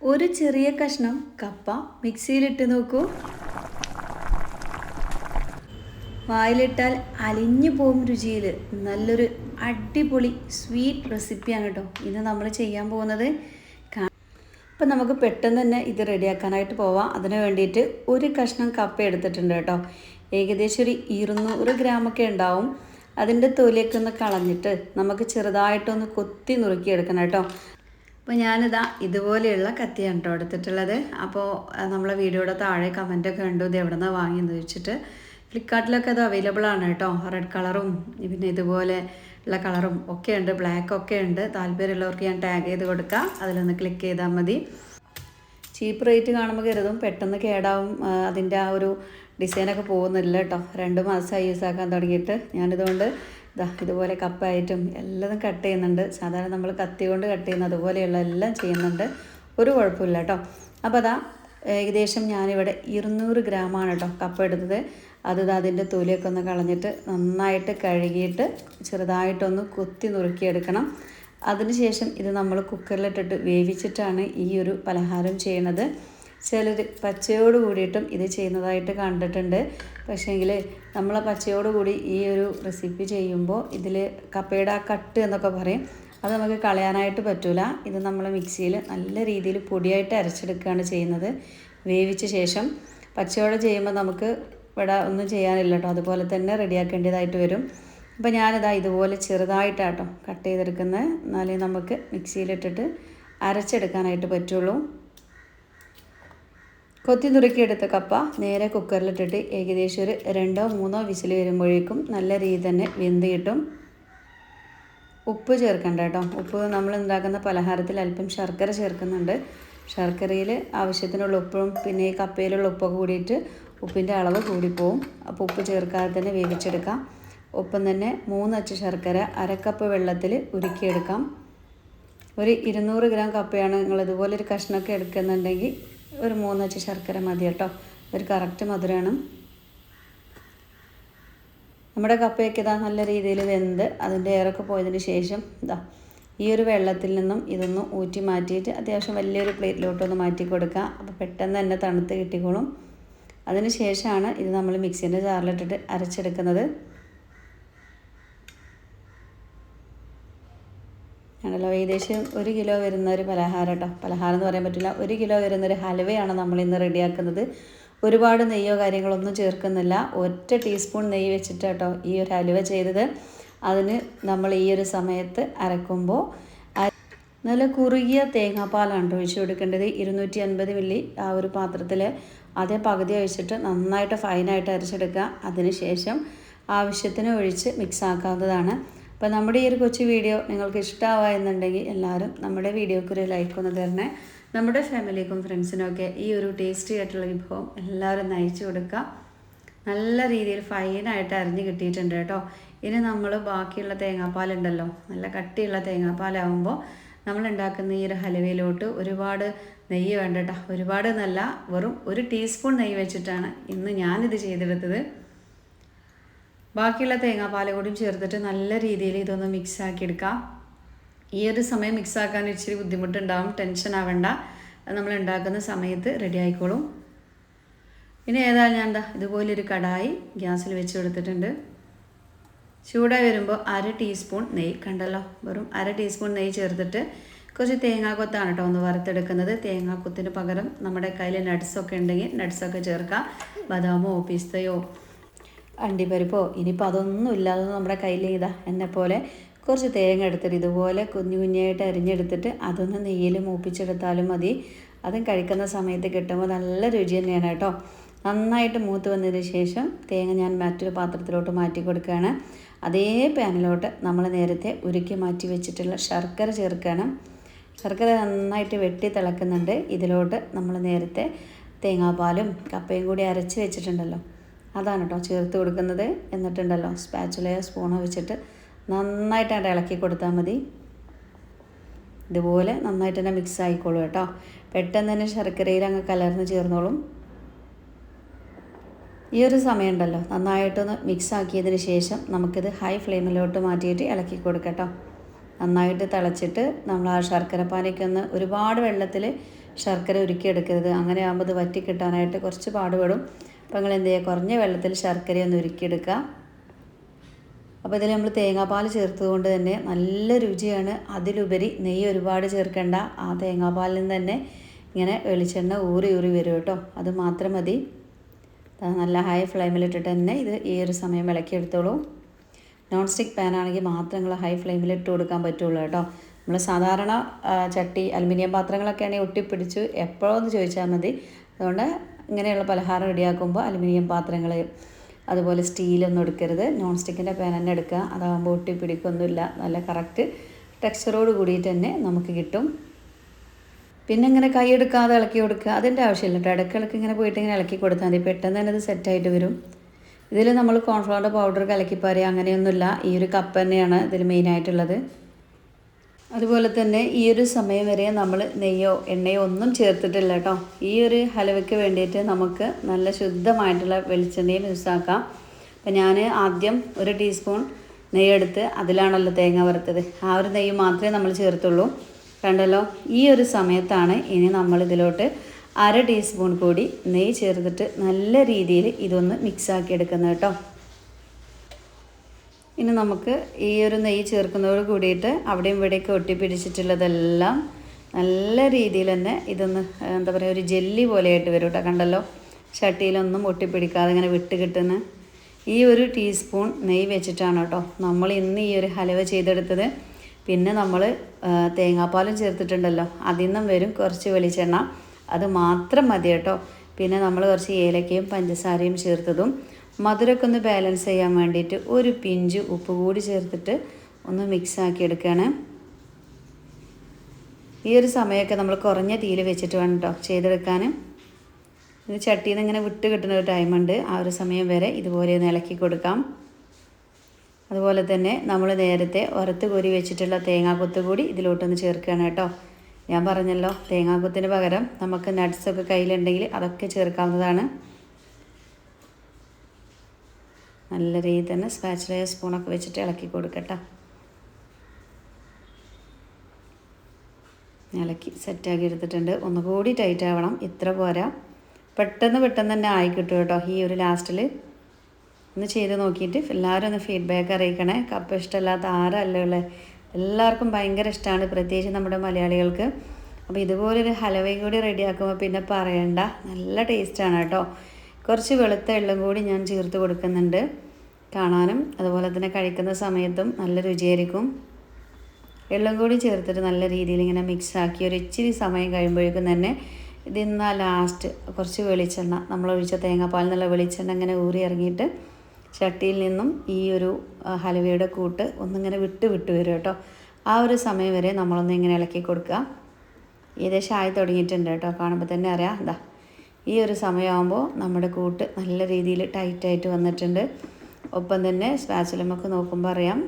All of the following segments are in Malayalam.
ഒരു ചെറിയ കഷ്ണം കപ്പ മിക്സിയിലിട്ട് നോക്കൂ. വായിലിട്ടാൽ അലിഞ്ഞു പോകും രുചിയിൽ. നല്ലൊരു അടിപൊളി സ്വീറ്റ് റെസിപ്പിയാണ് കേട്ടോ ഇന്ന് നമ്മൾ ചെയ്യാൻ പോകുന്നത്. അപ്പം നമുക്ക് പെട്ടെന്ന് തന്നെ ഇത് റെഡിയാക്കാനായിട്ട് പോവാം. അതിന് വേണ്ടിയിട്ട് ഒരു കഷ്ണം കപ്പ എടുത്തിട്ടുണ്ട് കേട്ടോ. ഏകദേശം ഒരു ഇരുന്നൂറ് ഗ്രാമൊക്കെ ഉണ്ടാവും. അതിന്റെ തൊലിയൊക്കെ ഒന്ന് കളഞ്ഞിട്ട് നമുക്ക് ചെറുതായിട്ടൊന്ന് കൊത്തി നുറുക്കി എടുക്കണം കേട്ടോ. അപ്പോൾ ഞാനിതാ ഇതുപോലെയുള്ള കത്തിയാണ് കേട്ടോ എടുത്തിട്ടുള്ളത്. അപ്പോൾ നമ്മളെ വീഡിയോയുടെ താഴെ കമന്റൊക്കെ കണ്ടു. ഇത് എവിടെ നിന്നാണ് വാങ്ങിയെന്ന് ചോദിച്ചിട്ട്. ഫ്ലിപ്കാർട്ടിലൊക്കെ അത് അവൈലബിൾ ആണ് കേട്ടോ റെഡ് കളറും പിന്നെ ഇതുപോലെ ഉള്ള കളറും ഒക്കെ ഉണ്ട്. ബ്ലാക്ക് ഒക്കെ ഉണ്ട്. താല്പര്യമുള്ളവർക്ക് ഞാൻ ടാഗ് ചെയ്ത് കൊടുക്കാം. അതിലൊന്ന് ക്ലിക്ക് ചെയ്താൽ മതി. ചീപ്പ് റേറ്റ് കാണുമ്പോൾ കരുതും. പെട്ടെന്ന് കേടാവും. അതിന്റെ ആ ഒരു ഡിസൈനൊക്കെ പോകുന്നില്ല കേട്ടോ രണ്ട് മാസമായി യൂസ് ആക്കാൻ തുടങ്ങിയിട്ട്. ഞാനിതുകൊണ്ട് ഇതാ ഇതുപോലെ കപ്പായിട്ടും എല്ലാം കട്ട് ചെയ്യുന്നുണ്ട്. സാധാരണ നമ്മൾ കത്തി കൊണ്ട് കട്ട് ചെയ്യുന്ന അതുപോലെയുള്ള എല്ലാം ചെയ്യുന്നുണ്ട്. ഒരു കുഴപ്പമില്ല കേട്ടോ അപ്പോൾ അതാ ഏകദേശം ഞാനിവിടെ ഇരുന്നൂറ് ഗ്രാമാണ് കേട്ടോ കപ്പ എടുത്തത്. അത് അതിന്റെ തൊലിയൊക്കെ ഒന്ന് കളഞ്ഞിട്ട് നന്നായിട്ട് കഴുകിയിട്ട് ചെറുതായിട്ടൊന്ന് കുത്തി നുറുക്കിയെടുക്കണം. അതിനുശേഷം ഇത് നമ്മൾ കുക്കറിലിട്ടിട്ട് വേവിച്ചിട്ടാണ് ഈ ഒരു പലഹാരം ചെയ്യണത് ചിലർ പച്ചയോട് കൂടിയിട്ടും ഇത് ചെയ്യുന്നതായിട്ട് കണ്ടിട്ടുണ്ട്. പക്ഷേങ്കിൽ നമ്മൾ പച്ചയോട് കൂടി ഈ ഒരു റെസിപ്പി ചെയ്യുമ്പോൾ ഇതിൽ കപ്പയുടെ ആ കട്ട് എന്നൊക്കെ പറയും. അത് നമുക്ക് കളയാനായിട്ട് പറ്റില്ല ഇത് നമ്മൾ മിക്സിയിൽ നല്ല രീതിയിൽ പൊടിയായിട്ട് അരച്ചെടുക്കുകയാണ് ചെയ്യുന്നത്. വേവിച്ച ശേഷം പച്ചയോടെ ചെയ്യുമ്പോൾ നമുക്ക് ഇവിടെ ഒന്നും ചെയ്യാനില്ല കേട്ടോ. അതുപോലെ തന്നെ റെഡിയാക്കേണ്ടതായിട്ട് വരും. അപ്പോൾ ഞാനിതാ ഇതുപോലെ ചെറുതായിട്ടാട്ടോ കട്ട് ചെയ്തെടുക്കുന്നത് എന്നാലേ നമുക്ക് മിക്സിയിലിട്ടിട്ട് അരച്ചെടുക്കാനായിട്ട് പറ്റുള്ളൂ. കൊത്തി നുറുക്കിയെടുത്ത കപ്പ നേരെ കുക്കറിലിട്ടിട്ട് ഏകദേശം ഒരു രണ്ടോ മൂന്നോ വിസിൽ വരുമ്പോഴേക്കും നല്ല രീതിയിൽ തന്നെ വെന്ത് കിട്ടും. ഉപ്പ് ചേർക്കണ്ട കേട്ടോ. ഉപ്പ് നമ്മൾ ഉണ്ടാക്കുന്ന പലഹാരത്തിൽ അല്പം ശർക്കര ചേർക്കുന്നുണ്ട്. ശർക്കരയിൽ ആവശ്യത്തിനുള്ള ഉപ്പും പിന്നെ ഈ കപ്പയിലുള്ള ഉപ്പൊക്കെ കൂടിയിട്ട് ഉപ്പിന്റെ അളവ് കൂടിപ്പോവും. അപ്പോൾ ഉപ്പ് ചേർക്കാതെ തന്നെ വേവിച്ചെടുക്കാം. ഒപ്പം തന്നെ മൂന്നച്ച് ശർക്കര അരക്കപ്പ് വെള്ളത്തിൽ ഉരുക്കിയെടുക്കാം. ഒരു ഇരുന്നൂറ് ഗ്രാം കപ്പയാണ് നിങ്ങൾ ഇതുപോലെ ഒരു കഷ്ണമൊക്കെ എടുക്കുന്നുണ്ടെങ്കിൽ ഒരു മൂന്നച്ച് ശർക്കര മതി കേട്ടോ. ഒരു കറക്റ്റ് മധുരമാണ് നമ്മുടെ കപ്പയൊക്കെ ഇതാ നല്ല രീതിയിൽ വെന്ത് അതിന്റെ എയറൊക്കെ പോയതിന് ശേഷം ഇതാ ഈ ഒരു വെള്ളത്തിൽ നിന്നും ഇതൊന്ന് ഊറ്റി മാറ്റിയിട്ട് അത്യാവശ്യം വലിയൊരു പ്ലേറ്റിലോട്ടൊന്ന് മാറ്റി കൊടുക്കുക. അപ്പോൾ പെട്ടെന്ന് തന്നെ തണുത്ത് കിട്ടിക്കോളും. അതിന് ശേഷമാണ് ഇത് നമ്മൾ മിക്സിന്റെ ജാറിലിട്ടിട്ട് അരച്ചെടുക്കുന്നത്. ആണല്ലോ ഏകദേശം ഒരു കിലോ വരുന്ന ഒരു പലഹാരം കേട്ടോ. പലഹാരം എന്ന് പറയാൻ പറ്റില്ല ഒരു കിലോ വരുന്ന ഒരു ഹൽവയാണ് നമ്മൾ ഇന്ന് റെഡിയാക്കുന്നത്. ഒരുപാട് നെയ്യോ കാര്യങ്ങളൊന്നും ചേർക്കുന്നില്ല. ഒറ്റ ടീസ്പൂൺ നെയ്യ് വെച്ചിട്ട് കേട്ടോ ഈ ഒരു ഹലുവ ചെയ്തത്. അതിന് നമ്മൾ ഈ ഒരു സമയത്ത് അരക്കുമ്പോൾ നല്ല കുറുകിയ തേങ്ങാപ്പാലാണ് ഒഴിച്ചു കൊടുക്കേണ്ടത്. ഇരുന്നൂറ്റി അൻപത് മില്ലി ആ ഒരു പാത്രത്തിൽ അതേ പകുതി ഒഴിച്ചിട്ട് നന്നായിട്ട് ഫൈനായിട്ട് അരച്ചെടുക്കുക. അതിന് ശേഷം ആവശ്യത്തിന് ഒഴിച്ച് മിക്സ് ആക്കാവുന്നതാണ്. അപ്പോൾ നമ്മുടെ ഈ ഒരു കൊച്ചു വീഡിയോ നിങ്ങൾക്ക് ഇഷ്ടമാവുക എന്നുണ്ടെങ്കിൽ എല്ലാവരും നമ്മുടെ വീഡിയോക്ക് ഒരു ലൈക്ക് ഒന്ന് തരണേ. നമ്മുടെ ഫാമിലിക്കും ഫ്രണ്ട്സിനൊക്കെ ഈ ഒരു ടേസ്റ്റി ആയിട്ടുള്ള വിഭവം എല്ലാവരും നയിച്ചു കൊടുക്കുക നല്ല രീതിയിൽ ഫൈനായിട്ട് അരിഞ്ഞ് കിട്ടിയിട്ടുണ്ട് കേട്ടോ. ഇനി നമ്മൾ ബാക്കിയുള്ള തേങ്ങാപ്പാലുണ്ടല്ലോ നല്ല കട്ടിയുള്ള തേങ്ങാപ്പാലാവുമ്പോൾ നമ്മൾ ഉണ്ടാക്കുന്ന ഈ ഒരു ഹലുവയിലോട്ട് ഒരുപാട് നെയ്യ് വേണ്ട കേട്ടോ. ഒരുപാട് നല്ല വെറും ഒരു ടീസ്പൂൺ നെയ്യ് വെച്ചിട്ടാണ് ഇന്ന് ഞാനിത് ചെയ്തെടുത്തത്. ബാക്കിയുള്ള തേങ്ങാപ്പാൽ കൂടിയും ചേർത്തിട്ട് നല്ല രീതിയിൽ ഇതൊന്ന് മിക്സ് ആക്കി എടുക്കാം ഈ ഒരു സമയം മിക്സ് ആക്കാൻ ഇച്ചിരി ബുദ്ധിമുട്ടുണ്ടാവും. ടെൻഷൻ ആവണ്ട. നമ്മൾ ഉണ്ടാക്കുന്ന സമയത്ത് റെഡി ആയിക്കോളും. ഇനി ഏതായാലും ഞാൻ എന്താ ഇതുപോലൊരു കടായി ഗ്യാസിൽ വെച്ച് കൊടുത്തിട്ടുണ്ട്. ചൂടായി വരുമ്പോൾ അര ടീസ്പൂൺ നെയ്യ് കണ്ടല്ലോ? വെറും അര ടീസ്പൂൺ നെയ്യ് ചേർത്തിട്ട് കുറച്ച് തേങ്ങാക്കൊത്താണ് കേട്ടോ ഒന്ന് വറുത്തെടുക്കുന്നത്. തേങ്ങാക്കൊത്തിന് പകരം നമ്മുടെ കയ്യിൽ നട്ട്സൊക്കെ ഉണ്ടെങ്കിൽ നട്ട്സൊക്കെ ചേർക്കാം. ബദാമോ പിസ്തയോ അണ്ടിപ്പരിപ്പോ ഇനിയിപ്പോൾ അതൊന്നും ഇല്ലാതെ നമ്മുടെ കയ്യിൽ ഇതാ പോലെ കുറച്ച് തേങ്ങ എടുത്തിട്ട് ഇതുപോലെ കുഞ്ഞു കുഞ്ഞായിട്ട് അരിഞ്ഞെടുത്തിട്ട് അതൊന്ന് നെയ്യിൽ മൂപ്പിച്ചെടുത്താലും മതി. അതും കഴിക്കുന്ന സമയത്ത് കിട്ടുമ്പോൾ നല്ല രുചി തന്നെയാണ് കേട്ടോ. നന്നായിട്ട് മൂത്ത് വന്നതിന് ശേഷം തേങ്ങ ഞാൻ മറ്റൊരു പാത്രത്തിലോട്ട് മാറ്റി കൊടുക്കുകയാണ്. അതേ പാനിലോട്ട് നമ്മൾ നേരത്തെ ഉരുക്കി മാറ്റി വെച്ചിട്ടുള്ള ശർക്കര ചേർക്കണം. ശർക്കര നന്നായിട്ട് വെട്ടി തിളക്കുന്നുണ്ട്. ഇതിലോട്ട് നമ്മൾ നേരത്തെ തേങ്ങാപ്പാലും കപ്പയും കൂടി അരച്ച് വെച്ചിട്ടുണ്ടല്ലോ. അതാണ് കേട്ടോ ചേർത്ത് കൊടുക്കുന്നത്. എന്നിട്ടുണ്ടല്ലോ സ്പാച്ചുലയോ സ്പൂണോ വെച്ചിട്ട് നന്നായിട്ട് അവിടെ ഇളക്കി കൊടുത്താൽ മതി. ഇതുപോലെ നന്നായിട്ട് തന്നെ മിക്സ് ആയിക്കോളൂ കേട്ടോ. പെട്ടെന്ന് തന്നെ ശർക്കരയിൽ അങ്ങ് കലർന്ന് ചേർന്നോളും. ഈ ഒരു സമയമുണ്ടല്ലോ നന്നായിട്ടൊന്ന് മിക്സ് ആക്കിയതിന് ശേഷം നമുക്കിത് ഹൈ ഫ്ലെയിമിലോട്ട് മാറ്റിയിട്ട് ഇളക്കി കൊടുക്കട്ടോ നന്നായിട്ട് തിളച്ചിട്ട് നമ്മൾ ആ ശർക്കര പാനിക്കൊന്ന് ഒരുപാട് വെള്ളത്തിൽ ശർക്കര ഉരുക്കിയെടുക്കരുത്. അങ്ങനെ ആകുമ്പോൾ ഇത് വറ്റി കിട്ടാനായിട്ട് കുറച്ച് പാടുപെടും. അപ്പോൾ നിങ്ങൾ എന്ത് ചെയ്യുക കുറഞ്ഞ വെള്ളത്തിൽ ശർക്കര ഒന്ന് ഉരുക്കിയെടുക്കുക അപ്പോൾ ഇതിൽ നമ്മൾ തേങ്ങാപ്പാൽ ചേർത്തതുകൊണ്ട് തന്നെ നല്ല രുചിയാണ്. അതിലുപരി നെയ്യ് ഒരുപാട് ചേർക്കേണ്ട. ആ തേങ്ങാപ്പാലിൽ നിന്ന് തന്നെ ഇങ്ങനെ വെളിച്ചെണ്ണ ഊറി ഊറി വരും കേട്ടോ. അത് മാത്രം മതി. നല്ല ഹൈ ഫ്ലെയിമിലിട്ടിട്ട് തന്നെ ഇത് ഈ ഒരു സമയം ഇളക്കിയെടുത്തോളൂ നോൺ സ്റ്റിക്ക് പാനാണെങ്കിൽ മാത്രം നിങ്ങൾ ഹൈ ഫ്ലെയിമിൽ ഇട്ട് കൊടുക്കാൻ പറ്റുള്ളൂ കേട്ടോ. നമ്മൾ സാധാരണ ചട്ടി അലുമിനിയം പാത്രങ്ങളൊക്കെ ആണെങ്കിൽ ഒട്ടിപ്പിടിച്ച് എപ്പോഴോന്ന് ചോദിച്ചാൽ മതി. അതുകൊണ്ട് ഇങ്ങനെയുള്ള പലഹാരം റെഡിയാക്കുമ്പോൾ അലുമിനിയം പാത്രങ്ങൾ അതുപോലെ സ്റ്റീലൊന്നും എടുക്കരുത്. നോൺ സ്റ്റിക്കിന്റെ പാൻ തന്നെ എടുക്കുക. അതാകുമ്പോൾ ഒട്ടി പിടിക്കൊന്നുമില്ല നല്ല കറക്റ്റ് ടെക്സ്ചറോട് കൂടിയിട്ട് തന്നെ നമുക്ക് കിട്ടും. പിന്നെ ഇങ്ങനെ കൈ എടുക്കാതെ ഇളക്കി കൊടുക്കുക. അതിന്റെ ആവശ്യമില്ല കേട്ടോ. ഇടയ്ക്കിളക്ക് ഇങ്ങനെ പോയിട്ട് ഇങ്ങനെ ഇളക്കി കൊടുത്താൽ മതി. പെട്ടെന്ന് തന്നെ അത് സെറ്റായിട്ട് വരും. ഇതിൽ നമ്മൾ കോൺഫ്ലവറിന്റെ പൗഡർ കലക്കിപ്പാരി അങ്ങനെയൊന്നുമില്ല. ഈ ഒരു കപ്പ് തന്നെയാണ് ഇതിൽ മെയിനായിട്ടുള്ളത് അതുപോലെ തന്നെ ഈ ഒരു സമയം വരെ നമ്മൾ നെയ്യോ എണ്ണയോ ഒന്നും ചേർത്തിട്ടില്ല കേട്ടോ. ഈ ഒരു ഹലവയ്ക്ക് വേണ്ടിയിട്ട് നമുക്ക് നല്ല ശുദ്ധമായിട്ടുള്ള വെളിച്ചെണ്ണയും യൂസാക്കാം അപ്പം ഞാൻ ആദ്യം ഒരു ടീസ്പൂൺ നെയ്യെടുത്ത് അതിലാണല്ലോ തേങ്ങ വറുത്തത്. ആ ഒരു നെയ്യ് മാത്രമേ നമ്മൾ ചേർത്തുള്ളൂ. കണ്ടല്ലോ? ഈ ഒരു സമയത്താണ് ഇനി നമ്മൾ ഇതിലോട്ട് അര ടീസ്പൂൺ കൂടി നെയ്യ് ചേർത്തിട്ട് നല്ല രീതിയിൽ ഇതൊന്ന് മിക്സാക്കി എടുക്കുന്നത് കേട്ടോ. ഇനി നമുക്ക് ഈ ഒരു നെയ്യ് ചേർക്കുന്നതോട് കൂടിയിട്ട് അവിടെയും ഇവിടെയൊക്കെ ഒട്ടിപ്പിടിച്ചിട്ടുള്ളതെല്ലാം നല്ല രീതിയിൽ തന്നെ ഇതൊന്ന് എന്താ പറയുക ഒരു ജെല്ലി പോലെയായിട്ട് വരും കേട്ടോ. കണ്ടല്ലോ? ചട്ടിയിലൊന്നും ഒട്ടിപ്പിടിക്കാതെ ഇങ്ങനെ വിട്ട് കിട്ടുന്ന ഈ ഒരു ടീസ്പൂൺ നെയ്യ് വെച്ചിട്ടാണ് കേട്ടോ നമ്മൾ ഇന്ന് ഈ ഒരു ഹലവ ചെയ്തെടുത്തത്. പിന്നെ നമ്മൾ തേങ്ങാപ്പാലും ചേർത്തിട്ടുണ്ടല്ലോ. അതിൽ നിന്നും വരും കുറച്ച് വെളിച്ചെണ്ണ. അത് മാത്രം മതി കേട്ടോ. പിന്നെ നമ്മൾ കുറച്ച് ഏലക്കയും പഞ്ചസാരയും ചേർത്തതും മധുരമൊക്കെ ഒന്ന് ബാലൻസ് ചെയ്യാൻ വേണ്ടിയിട്ട് ഒരു പിഞ്ച് ഉപ്പ് കൂടി ചേർത്തിട്ട് ഒന്ന് മിക്സ് ആക്കി എടുക്കുകയാണ് ഈ ഒരു സമയമൊക്കെ നമ്മൾ കുറഞ്ഞ തീയിൽ വെച്ചിട്ട് വേണം കേട്ടോ ചെയ്തെടുക്കാൻ ഇത് ചട്ടിയിൽ നിന്ന് ഇങ്ങനെ വിട്ട് കിട്ടുന്ന ഒരു ടൈമുണ്ട് ആ ഒരു സമയം വരെ ഇതുപോലെ ഒന്ന് ഇളക്കി കൊടുക്കാം. അതുപോലെ തന്നെ നമ്മൾ നേരത്തെ ഉരത്ത് കോരി വെച്ചിട്ടുള്ള തേങ്ങാക്കൊത്ത് കൂടി ഇതിലോട്ടൊന്ന് ചേർക്കുകയാണ് കേട്ടോ. ഞാൻ പറഞ്ഞല്ലോ തേങ്ങാക്കൊത്തിന് പകരം നമുക്ക് നട്ട്സൊക്കെ കയ്യിലുണ്ടെങ്കിൽ അതൊക്കെ ചേർക്കാവുന്നതാണ്. നല്ല രീതിയിൽ തന്നെ സ്പാച്ചിലയ സ്പൂണൊക്കെ വെച്ചിട്ട് ഇളക്കി കൊടുക്കട്ടോ. ഇളക്കി സെറ്റാക്കി എടുത്തിട്ടുണ്ട്. ഒന്നുകൂടി ടൈറ്റ് ആവണം. ഇത്ര പോരാ. പെട്ടെന്ന് പെട്ടെന്ന് തന്നെ ആയി കിട്ടും കേട്ടോ ഈ ഒരു ലാസ്റ്റിൽ ഒന്ന് ചെയ്ത് നോക്കിയിട്ട് എല്ലാവരും ഒന്ന് ഫീഡ്ബാക്ക് അറിയിക്കണേ. കപ്പ് ഇഷ്ടമല്ലാത്ത ആരല്ലേ ഉള്ളത് എല്ലാവർക്കും ഭയങ്കര ഇഷ്ടമാണ് പ്രത്യേകിച്ച് നമ്മുടെ മലയാളികൾക്ക്. അപ്പോൾ ഇതുപോലൊരു ഹലവയും കൂടി റെഡിയാക്കുമ്പോൾ പിന്നെ പറയണ്ട. നല്ല ടേസ്റ്റാണ് കേട്ടോ. കുറച്ച് വെളുത്ത എള്ളും കൂടി ഞാൻ ചേർത്ത് കൊടുക്കുന്നുണ്ട്. കാണാനും അതുപോലെ തന്നെ കഴിക്കുന്ന സമയത്തും നല്ല രുചിയായിരിക്കും. എള്ളും കൂടി ചേർത്തിട്ട് നല്ല രീതിയിൽ ഇങ്ങനെ മിക്സ് ആക്കി ഒരു ഇച്ചിരി സമയം കഴിയുമ്പോഴേക്കും തന്നെ ഇതിന്നാ ലാസ്റ്റ് കുറച്ച് വെളിച്ചെണ്ണ നമ്മൾ ഒഴിച്ച തേങ്ങാപ്പാൽ നിന്നുള്ള വെളിച്ചെണ്ണ ഇങ്ങനെ ഊറി ഇറങ്ങിയിട്ട് ചട്ടിയിൽ നിന്നും ഈ ഒരു ഹലുവയുടെ കൂട്ട് ഒന്നിങ്ങനെ വിട്ട് വിട്ട് വരും കേട്ടോ. ആ ഒരു സമയം വരെ നമ്മളൊന്ന് ഇങ്ങനെ ഇളക്കി കൊടുക്കുക. ഏകദേശം ആയി തുടങ്ങിയിട്ടുണ്ട് കേട്ടോ. കാണുമ്പോൾ തന്നെ അറിയാം. എന്താ ഈ ഒരു സമയമാകുമ്പോൾ നമ്മുടെ കൂട്ട് നല്ല രീതിയിൽ ടൈറ്റായിട്ട് വന്നിട്ടുണ്ട്. ഒപ്പം തന്നെ സ്പാച്ചിലുമൊക്കെ നോക്കുമ്പോൾ അറിയാം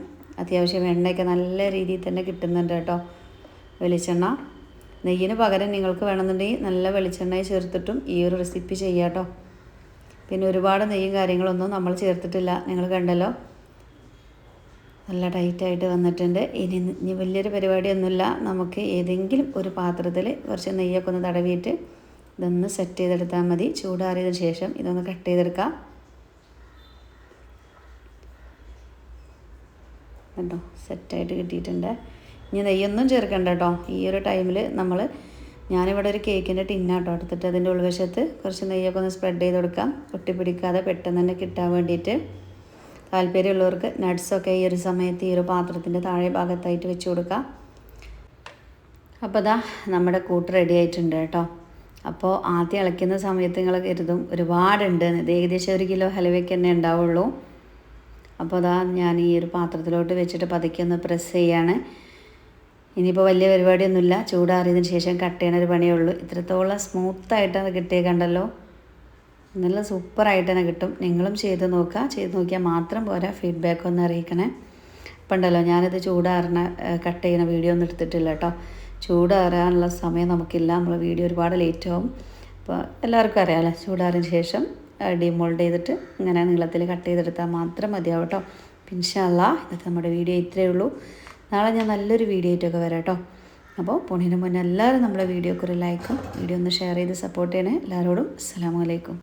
അത്യാവശ്യം എണ്ണയൊക്കെ നല്ല രീതിയിൽ തന്നെ കിട്ടുന്നുണ്ട് കേട്ടോ. വെളിച്ചെണ്ണ. നെയ്യിന് പകരം നിങ്ങൾക്ക് വേണമെന്നുണ്ടെങ്കിൽ നല്ല വെളിച്ചെണ്ണ ചേർത്തിട്ടും ഈ ഒരു റെസിപ്പി ചെയ്യാം കേട്ടോ. പിന്നെ ഒരുപാട് നെയ്യും കാര്യങ്ങളൊന്നും നമ്മൾ ചേർത്തിട്ടില്ല. നിങ്ങൾ കണ്ടല്ലോ. നല്ല ടൈറ്റായിട്ട് വന്നിട്ടുണ്ട്. ഇനി ഇനി വലിയൊരു പരിപാടിയൊന്നുമില്ല. നമുക്ക് ഏതെങ്കിലും ഒരു പാത്രത്തിൽ കുറച്ച് നെയ്യൊക്കെ ഒന്ന് തടവിയിട്ട് ഇതൊന്ന് സെറ്റ് ചെയ്തെടുത്താൽ മതി. ചൂടാറിയതിന് ശേഷം ഇതൊന്ന് കട്ട് ചെയ്തെടുക്കാം. കേട്ടോ സെറ്റായിട്ട് കിട്ടിയിട്ടുണ്ട്. ഇനി നെയ്യൊന്നും ചേർക്കണ്ട കേട്ടോ ഈ ഒരു ടൈമിൽ നമ്മൾ ഞാനിവിടെ ഒരു കേക്കിന്റെ ടിന്നാട്ടോ എടുത്തിട്ട് അതിന്റെ ഉൾവശത്ത് കുറച്ച് നെയ്യൊക്കെ ഒന്ന് സ്പ്രെഡ് ചെയ്ത് കൊടുക്കാം. ഒട്ടിപ്പിടിക്കാതെ പെട്ടെന്ന് തന്നെ കിട്ടാൻ വേണ്ടിയിട്ട്. താല്പര്യമുള്ളവർക്ക് നട്ട്സൊക്കെ ഈ ഒരു സമയത്ത് ഈ ഒരു പാത്രത്തിന്റെ താഴെ ഭാഗത്തായിട്ട് വെച്ച് കൊടുക്കാം. അപ്പോൾ ദാ നമ്മുടെ കൂട്ട് റെഡി ആയിട്ടുണ്ട് കേട്ടോ. അപ്പോൾ ആദ്യം ഇളയ്ക്കുന്ന സമയത്ത് നിങ്ങൾ കരുതും ഒരുപാടുണ്ട്. ഇത് ഏകദേശം ഒരു കിലോ ഹലുവയ്ക്ക് തന്നെ ഉണ്ടാവുള്ളൂ. അപ്പോൾ അതാ ഞാൻ ഈ ഒരു പാത്രത്തിലോട്ട് വെച്ചിട്ട് പതുക്കെ ഒന്ന് പ്രസ് ചെയ്യാണ്. ഇനിയിപ്പോൾ വലിയ പരിപാടിയൊന്നുമില്ല. ചൂടാറിയതിന് ശേഷം കട്ട് ചെയ്യണ ഒരു പണിയേ ഉള്ളൂ. ഇത്രത്തോളം സ്മൂത്തായിട്ടാണ് കിട്ടിയത് കണ്ടല്ലോ. നല്ല സൂപ്പറായിട്ട് തന്നെ കിട്ടും. നിങ്ങളും ചെയ്ത് നോക്കുക. ചെയ്ത് നോക്കിയാൽ മാത്രം പോരാ ഫീഡ്ബാക്ക് ഒന്ന് അറിയിക്കണേ. അപ്പം ഉണ്ടല്ലോ ഞാനിത് ചൂടാറിന കട്ട് ചെയ്യുന്ന വീഡിയോ ഒന്നും എടുത്തിട്ടില്ല കേട്ടോ. ചൂടാറാനുള്ള സമയം നമുക്കില്ല. നമ്മൾ വീഡിയോ ഒരുപാട് ലേറ്റ് ആവും അപ്പോൾ എല്ലാവർക്കും അറിയാമല്ലോ ചൂടാറിന് ശേഷം ഡിമോൾഡ് ചെയ്തിട്ട് ഇങ്ങനെ നീളത്തിൽ കട്ട് ചെയ്തെടുത്താൽ മാത്രം മതിയാവും കേട്ടോ പിൻഷല്ല ഇന്നത്തെ നമ്മുടെ വീഡിയോ ഇത്രയേ ഉള്ളൂ. നാളെ ഞാൻ നല്ലൊരു വീഡിയോ ആയിട്ടൊക്കെ വരാം കേട്ടോ. അപ്പോൾ പൊണ്ണിന് മുന്നേ എല്ലാവരും നമ്മുടെ വീഡിയോക്ക് ഒരു ലൈക്കും വീഡിയോ ഒന്ന് ഷെയർ ചെയ്ത് സപ്പോർട്ട് ചെയ്യണേ. എല്ലാവരോടും അസ്സാം വലൈക്കും